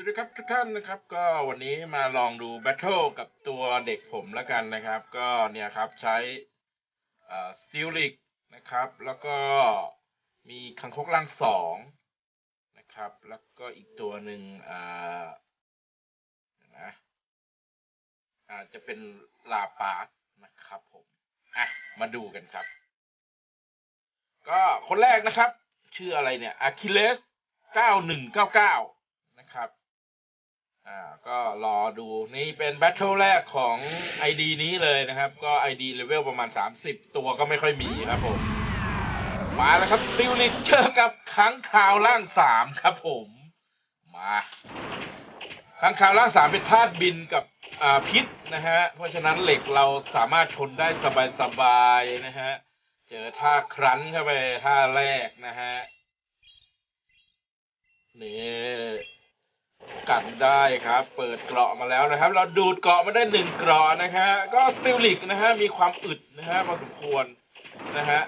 วัสดีครับทุกท่านนะครับก็วันนี้มาลองดูแบทเทิลกับตัวเด็กผมแล้วกันนะครับ ก็เนี่ยครับใช้สติลลิกนะครับ แล้วก็มีคังคกล่างสองนะครับ แล้วก็อีกตัวหนึ่งอ่านะอาจจะเป็นลาปาสนะครับผมอะมาดูกันครับ ก็คนแรกนะครับ ชื่ออะไรเนี่ยอะคิเลสเก้าหนึ่งเก้าเก้า อ่าก็รอดูนี่เป็นแบทเทิลแรกของ ID นี้เลยนะครับ ก็ ID เลเวลประมาณ 30 ตัวก็ไม่ค่อยมีครับผม มาแล้วครับติวลิเจอกับค้างคาวล่างสามครับผม มาค้างคาวล่างสามเป็นธาตุบินกับอ่าพิษนะฮะ เพราะฉะนั้นเหล็กเราสามารถทนได้สบายๆนะฮะ เจอท่าครั้นเข้าไปท่าแรกนะฮะนี่ กันได้ครับ เปิดเกราะมาแล้วนะครับ เราดูดเกราะมาได้หนึ่งเกราะนะฮะ ก็สติลลิกนะฮะ มีความอึดนะฮะพอสมควรนะฮะ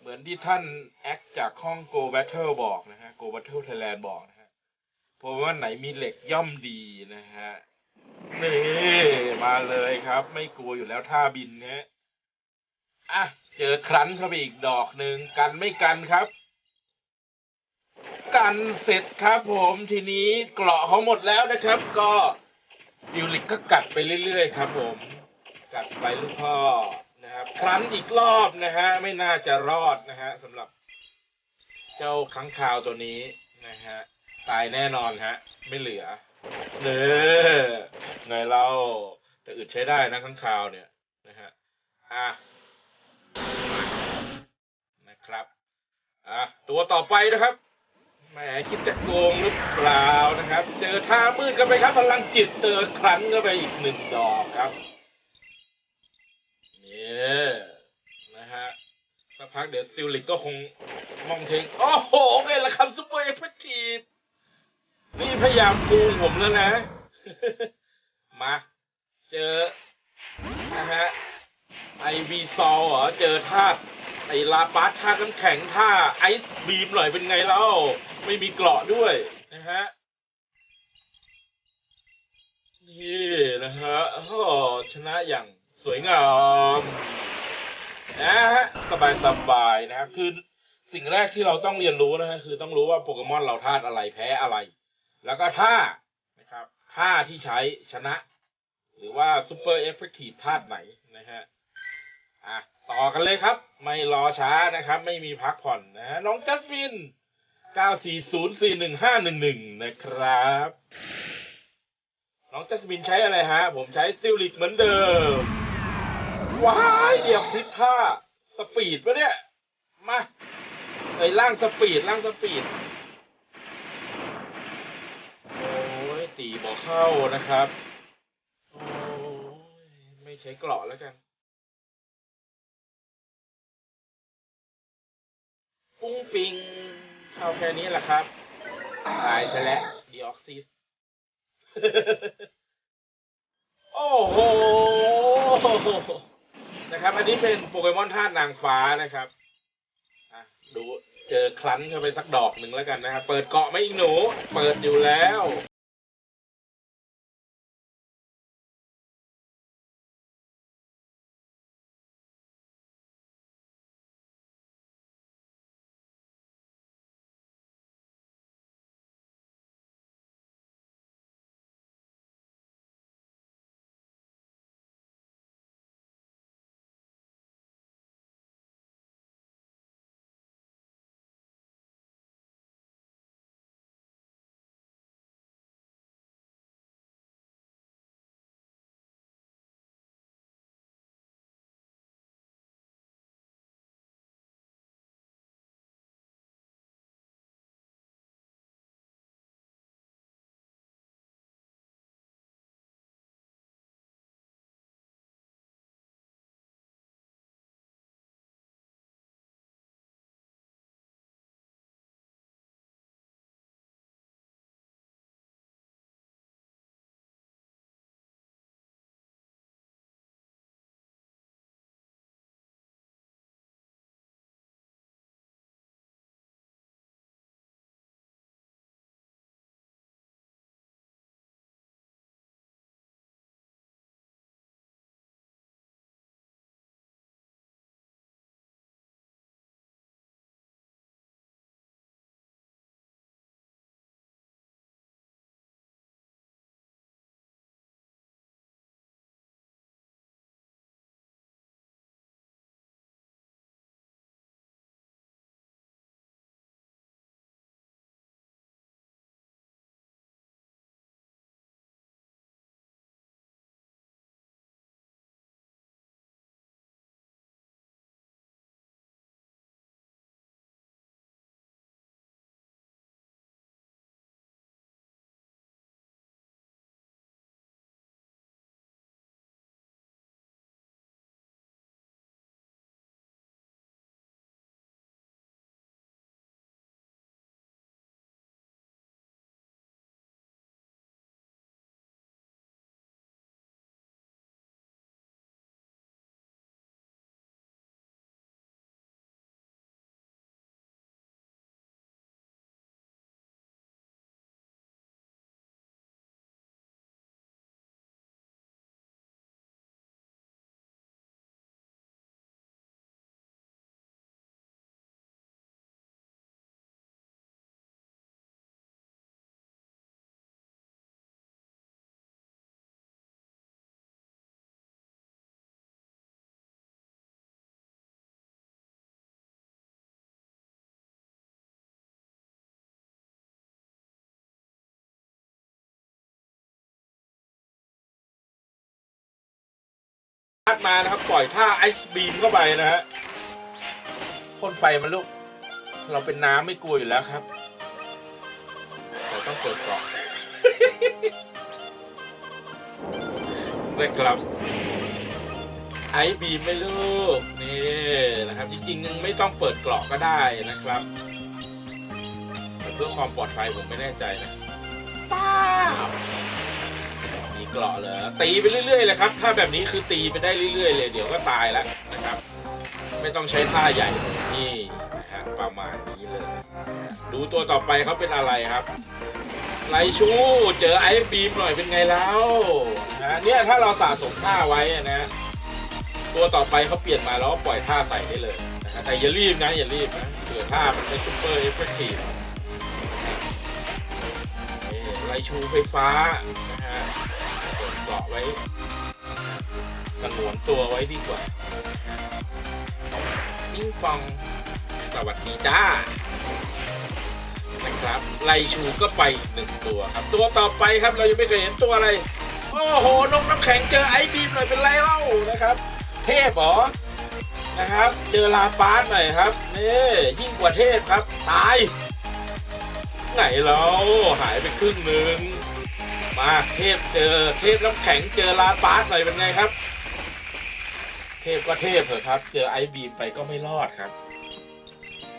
เหมือนที่ท่านแอคจากห้อง Go Battle บอกนะฮะ Go Battle Thailand บอกนะฮะ เพราะว่าไหนมีเหล็กย่อมดีนะฮะ นี่มาเลยครับ ไม่กลัวอยู่แล้วท่าบินนะฮะ อะ เจอครั้นเข้าไปอีกดอกหนึ่งกันไม่กันครับ กันเสร็จครับผมทีนี้เกราะเขาหมดแล้วนะครับ ก็ดิวลิกก็กัดไปเรื่อย ๆ ครับ ผม กัดไปลูกพ่อนะครับครั้นอีกรอบนะฮะไม่น่าจะรอดนะฮะสำหรับเจ้าค้างคาวตัวนี้นะฮะตายแน่นอนฮะ ไม่เหลือเน้อไงเราแต่อึดใช้ได้นะค้างคาวเนี่ยนะฮะอะนะครับอะตัวต่อไปนะครับ แหมคิดจะโกงหรือเปล่านะครับ เจอท่ามืดกันไปครับพลังจิตเจอครั้งก็ไปอีกหนึ่งดอกครับเนี่ยนะฮะสักพักเดี๋ยวสติลลิกก็คงมองเทงโอ้โหไงละครับซุปเปอร์เอฟเฟกตีฟนี่พยายามโกงผมแล้วนะ มา เจอนะฮะไอวีซอลเหรอ เจอท่า ไอลาปาร์ตท่าน้ำแข็งท่าไอซ์บีมหน่อยเป็นไงเล่า ไม่มีเกราะด้วยนะฮะ นี่นะฮะโอ้ชนะอย่างสวยงามนะฮะสบายสบายๆนะครับคือสิ่งแรกที่เราต้องเรียนรู้นะฮะคือต้องรู้ว่าโปเกมอนเราธาตุอะไรแพ้อะไร แล้วก็ท่านะครับท่าที่ใช้ชนะ หรือว่าซูเปอร์เอฟเฟกตีฟธาตุไหนนะฮะอะ ต่อกันเลยครับ ไม่รอช้านะครับ ไม่มีพักผ่อนนะน้องจัสมิน 94041511 นะครับ น้องจัสมินใช้อะไรฮะ ผมใช้ซิลลิกเหมือนเดิม ว้ายเดี๋ยวซิท่าสปีดปะเนี่ย มาไอ้ล่างสปีดล่างสปีด โอ้ยตีบอกเข้านะครับ โอ้ยไม่ใช้เกราะแล้วกัน ปุ้งปิงเข้าแค่นี้แหละครับ ตายซะแล้วดีออกซิส โอ้โห นะครับ อันนี้เป็นโปเกมอนธาตุนางฟ้านะครับดูเจอคลั้นเข้าไปสักดอกหนึ่งแล้วกันนะครับ เปิดเกาะไหม่อีกหนู เปิดอยู่แล้วาดมานะครับปล่อยท่าไอซ์บีมเข้าไปนะฮะพ่นไฟมันลูก เราเป็นน้ำไม่กลัวอยู่แล้วครับ แต่ต้องเปิดเกราะนะครับไอซ์บีมไม่ลูกนี่นะครับ จริงๆยังไม่ต้องเปิดกราะก็ได้นะครับเพื่อความปลอดภัยผมไม่แน่ใจนะป้า เกราะเหรอตีไปเรื่อยๆเลยครับ ถ้าแบบนี้คือตีไปได้เรื่อยๆ เลยเดี๋ยวก็ตายแล้วนะครับ ไม่ต้องใช้ท่าใหญ่นี่นะครับประมาณนี้เลย ดูตัวต่อไปเขาเป็นอะไรครับไลชูเจอไอซ์บีมหน่อยเป็นไงแล้วนะเนี่ยถ้าเราสะสมท่าไว้นะตัวต่อไปเขาเปลี่ยนมาแล้วก็ปล่อยท่าใส่ได้เลยนะแต่อย่ารีบนะอย่ารีบนะเผื่อท่ามันไม่ซุปเปอร์เอฟเฟกตีฟไลชูไฟฟ้านะฮะ เกาะไว้สงวนตัวไว้ดีกว่าปิ้งปองสวัสดีจ้านะครับไลชูก็ไปหนึ่งตัวครับ ตัวต่อไปครับเรายังไม่เคยเห็นตัวอะไร โอ้โหนกน้ำแข็งเจอไอบีมหน่อยเป็นไรเล่านะครับ เทพหรอนะครับ เจอลาปาสหน่อยครับนี่ยิ่งกว่าเทพครับ ตาย ไหนเราหายไปครึ่งหนึ่ง มาเทพเจอเทพน้ำแข็งเจอลาปาสหน่อยเป็นไงครับ เทพก็เทพเถอะครับ เจอไอบีมไปก็ไม่รอดครับ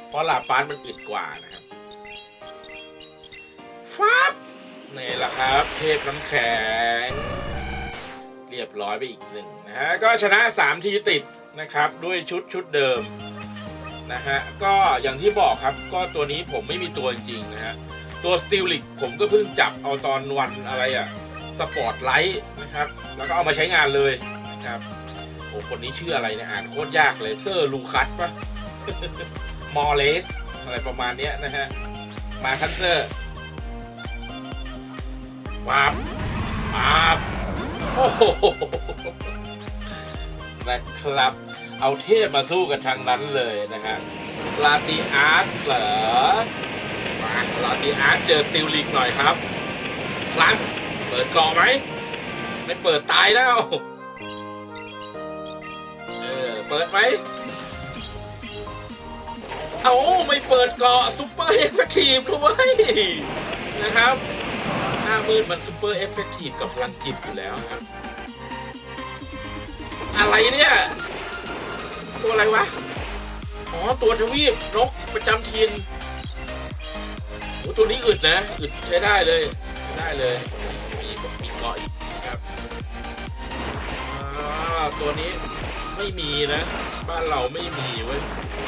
เพราะลาปาร์สมันอึดกว่านะครับฟับนี่แหละครับ เทพน้ำแข็ง เรียบร้อยไปอีกหนึ่งนะฮะก็ชนะ3ทีติดนะครับด้วยชุดชุดเดิมนะฮะก็อย่างที่บอกครับก็ตัวนี้ผมไม่มีตัวจริงนะฮะ ตัวสติลลิกผมก็เพิ่งจับเอาตอนวันอะไรอะสปอร์ตไลท์นะครับ แล้วก็เอามาใช้งานเลยนะครับโอ้คนนี้ชื่ออะไรเนี่ยอ่านโคตรยากเลยเซอร์ลูคัสปะมอเลสอะไรประมาณเนี้ยนะฮะ มาคันเซอร์ป๊าบป๊าบโอ้โหนะครับ เอาเทพมาสู้กันทางนั้นเลยนะฮะลาติอาร์สเหรอ มาลาติอาร์เจอสติลลิกหน่อยครับพลันเปิดเกราะไหม ไม่เปิดตายแล้ว เออ เปิดไหม เอาไม่เปิดเกาะซุปเปอร์เอ็กซ์แฟทีฟด้วยนะครับหน้ามืดมันซูเปอร์เอฟเฟกตีฟกับพลังจิตอยู่แล้วครับ อะไรเนี่ย ตัวอะไรวะ อ๋อ ตัวทวีปนกประจำทิน โอ้ตัวนี้อึดนะ อึดใช้ได้เลยใช้ได้เลย มีมีเกาะอีกนะครับตัวนี้ไม่มีนะ บ้านเราไม่มีเว้ย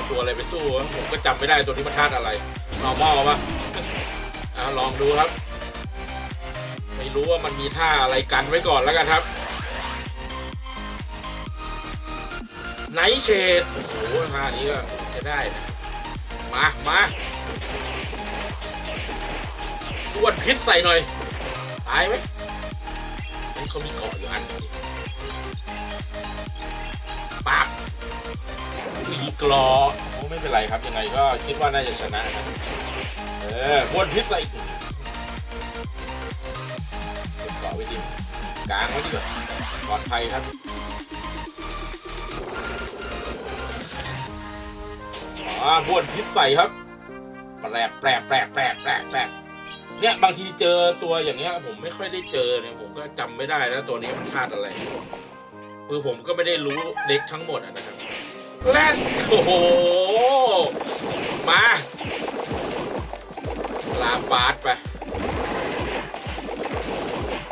ตัวอะไรไปสู้วะผมก็จำไม่ได้ตัวนี้มันธาตุอะไรนอร์มอลปะอ่าลองดูครับ ไม่รู้ว่ามันมีท่าอะไรกันไว้ก่อนแล้วกันครับไนเชดโอ้โหท่านี้ก็จะได้นะมา มา วดพิษใส่หน่อย ตายไหมนี่เขามีเกาะอยู่อันนึงปากมีกรอโอ้ไม่เป็นไรครับ ยังไงก็คิดว่าน่าจะชนะนะเออดวดพิษใส่อีกเกาะไว้ดิกลางไว้ดีกว่าปลอดภัยครับอ่าบวนพิษใส่ครับแปลกแปลกแปลกแปลกแปลกแปลก เนี่ยบางทีเจอตัวอย่างเงี้ย ผมไม่ค่อยได้เจอเนี่ยผมก็จำไม่ได้แล้วตัวนี้มันธาตุอะไรคือผมก็ไม่ได้รู้เด็กทั้งหมดนะครับแรดโอ้โห มาลาปาดไป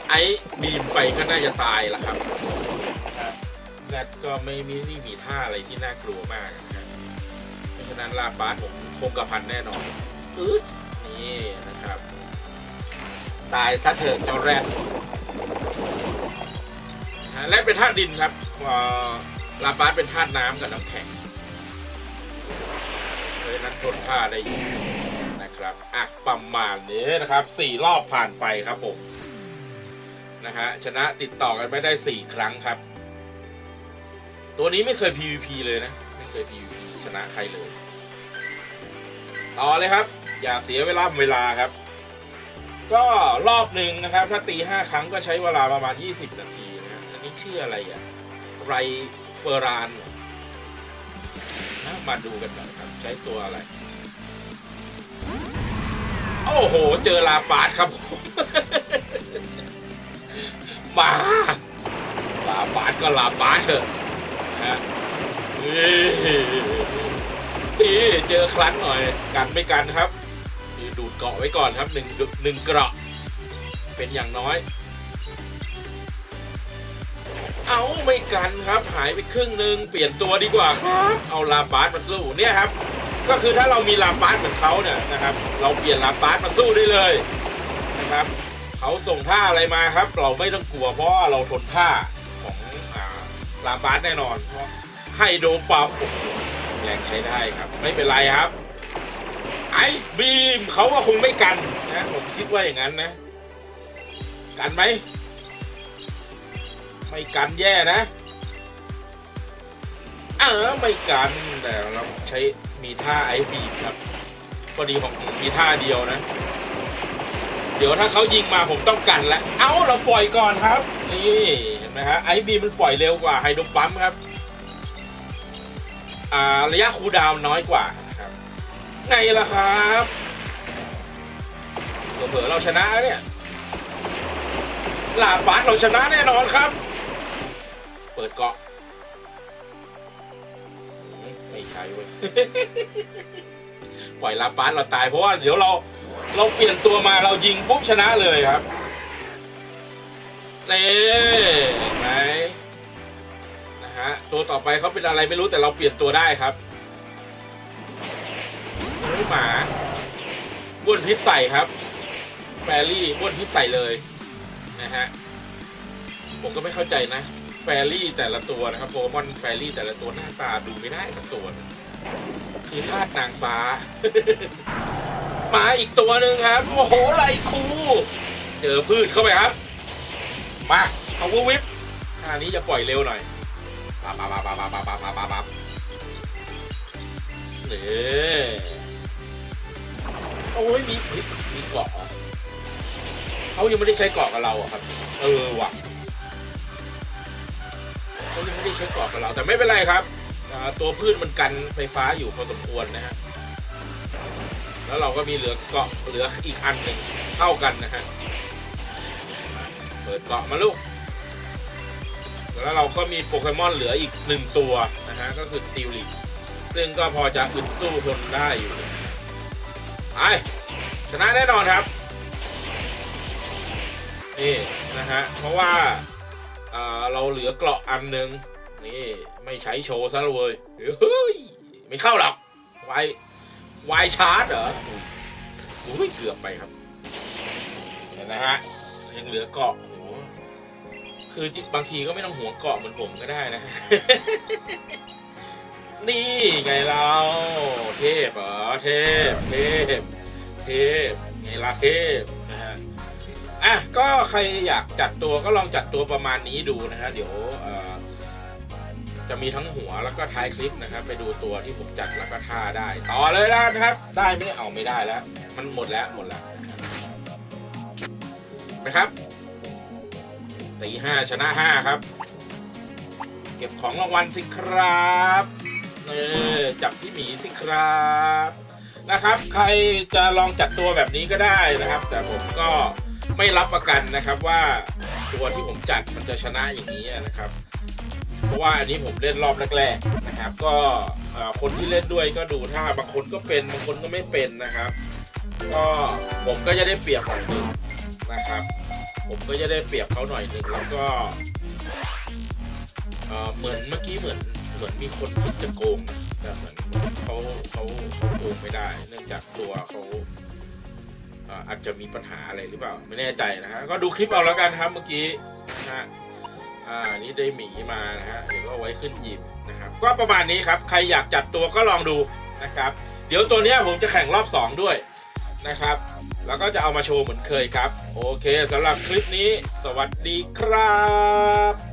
ไอ้บีมไปก็น่าจะตายละครับแรดก็ไม่มีนี่มีท่าอะไรที่น่ากลัวมากนะครับเพราะฉะนั้นลาปาสผมคงกระพันแน่นอนอึสนี่นะครับ ตายซะเถอะเจ้าแรดนะฮะแรดเป็นธาตุดินครับลาปาสเป็นธาตุน้ำกับน้ำแข็งเพราะฉะนั้นทนท่าได้อยู่นะครับอะประมาณนี้นะครับสี่รอบผ่านไปครับผมนะฮะชนะติดต่อกันไม่ได้4ครั้งครับ ตัวนี้ไม่เคย PVP เลยนะ ไม่เคย PVP ชนะใครเลย ต่อเลยครับ อย่าเสียเวลาเวลาครับ ก็รอบหนึ่งนะครับ ถ้าตี5ครั้งก็ใช้เวลาประมาณ 20 นาทีนะอันนี้ชื่ออะไรอะไรเฟอร์รานนะมาดูกันหน่อยครับ ใช้ตัวอะไร โอ้โห เจอลาปาดครับผมมาลาปาดก็ลาปาดเถอะนะฮะเฮ้ยเจอครั้งหน่อยกันไม่กันครับ ดูดเกาะไว้ก่อนครับหนึ่งหนึ่งเกราะ เป็นอย่างน้อย เอาไม่กันครับหายไปครึ่งหนึ่งเปลี่ยนตัวดีกว่าครับ เอาลาปาสมาสู้เนี่ยครับ ก็คือถ้าเรามีลาปาสเหมือนเขาเนี่ยนะครับ เราเปลี่ยนลาปาสมาสู้ได้เลยนะครับเขาส่งท่าอะไรมาครับ เราไม่ต้องกลัวเพราะเราทนท่าของอ่าลาปาสแน่นอนเพราะให้โดปับแรงใช้ได้ครับ ไม่เป็นไรครับ ไอซ์บีมเขาก็คงไม่กันนะผมคิดว่าอย่างนั้นนะ กันไหม ไม่กันแย่นะเออไม่กันแต่เราใช้มีท่าไอบีมครับพอดีของผมมีท่าเดียวนะ เดี๋ยวถ้าเขายิงมาผมต้องกันแล้วเอ้าเราปล่อยก่อนครับนี่เห็นไหมฮะไอบีมมันปล่อยเร็วกว่าไฮโดรปั๊มครับ อ่าระยะคูลดาวน์น้อยกว่า ไงล่ะครับเผื่อเราชนะเนี่ยลาบาสเราชนะแน่นอนครับ เปิดเกาะไม่ใช่เว้ยปล่อยลาบาสเราตายเพราะว่าเดี๋ยวเราเราเปลี่ยนตัวมาเรายิงปุ๊บชนะเลยครับนี่เห็นไหมนะฮะตัวต่อไปเขาเป็นอะไรไม่รู้แต่เราเปลี่ยนตัวได้ครับ ลูหมาบ้วนพิษใส่ครับแฟรี่บ้วนพิษใส่เลยนะฮะผมก็ไม่เข้าใจนะแฟรี่แต่ละตัวนะครับโปเกมอนแฟรี่แต่ละตัวหน้าตาดูไม่ได้สักตัวนะคือธาตุนางฟ้า มาอีกตัวหนึ่งครับ โอ้โหไรคู เจอพืชเข้าไปครับ มาเอาวูวิปท่านี้จะปล่อยเร็วหน่อยปั๊บปั๊บปั๊บปั๊บปั๊บปั๊บปั๊บปั๊บปั๊บนี่ โอ้ยมีเฮ้ยมีเกาะเหรอเขายังไม่ได้ใช้เกาะกับเราอะครับ เออว่ะเขายังไม่ได้ใช้เกาะกับเรา แต่ไม่เป็นไรครับตัวพืชมันกันไฟฟ้าอยู่พอสมควรนะฮะแล้วเราก็มีเหลือเกาะเหลืออีกอันหนึ่งเท่ากันนะฮะเปิดเกาะมาลูกแล้วเราก็มีโปเกมอนเหลืออีกหนึ่งตัวนะฮะก็คือสติลิซึ่งก็พอจะอึดสู้ทนได้อยู่ ไปชนะแน่นอนครับนี่นะฮะเพราะว่าเราเหลือเกราะอันหนึ่งนี่ไม่ใช้โชว์ซะเลยเฮ้ยไม่เข้าหรอกไวายวชาร์จเหรออุ้ยเกือบไปครับเห็นนะฮะยังเหลือเกราะโอ้คือบางทีก็ไม่ต้องห่วงเกราะเหมือนผมก็ได้นะ นี่ไงเราเทพเหรอเทพเทพเทพไงล่ะเทพนะฮะอะก็ใครอยากจัดตัวก็ลองจัดตัวประมาณนี้ดูนะฮะเดี๋ยวจะมีทั้งหัวแล้วก็ท้ายคลิปนะครับ ไปดูตัวที่ผมจัดแล้วก็ท่าได้ ต่อเลยนะครับ ได้ไมเนี่ยเอาไม่ได้แล้ว มันหมดแล้วหมดแล้วนะครับตีห้าชนะห้าครับ เก็บของรางวัลสิครับ เออจับพี่หมีสิครับนะครับ ใครจะลองจัดตัวแบบนี้ก็ได้นะครับ แต่ผมก็ไม่รับประกันนะครับว่าตัวที่ผมจัดมันจะชนะอย่างนี้นะครับ เพราะว่าอันนี้ผมเล่นรอบแรกๆนะครับ ก็คนที่เล่นด้วยก็ดูถ้าบางคนก็เป็นบางคนก็ไม่เป็นนะครับ ก็ผมก็จะได้เปรียบหน่อยหนึงนะครับ ผมก็จะได้เปรียบเขาหน่อยหนึ่งแล้วก็เหมือนเมื่อกี้เหมือน เหมือนมีคนคิดจะโกงนะแต่เหมือนเขาเขาเขาโกงไม่ได้ เนื่องจากตัวเขาอาจจะมีปัญหาอะไรหรือเปล่า ไม่แน่ใจนะฮะก็ดูคลิปเอาแล้วกันครับเมื่อกี้นะฮะอ่านี่ได้หมีมานะฮะเดี๋ยวก็ไว้ขึ้นยิมนะครับก็ประมาณนี้ครับใครอยากจัดตัวก็ลองดูนะครับเดี๋ยวตัวเนี้ยผมจะแข่งรอบ 2 ด้วยนะครับ แล้วก็จะเอามาโชว์เหมือนเคยครับ โอเคสำหรับคลิปนี้ สวัสดีครับ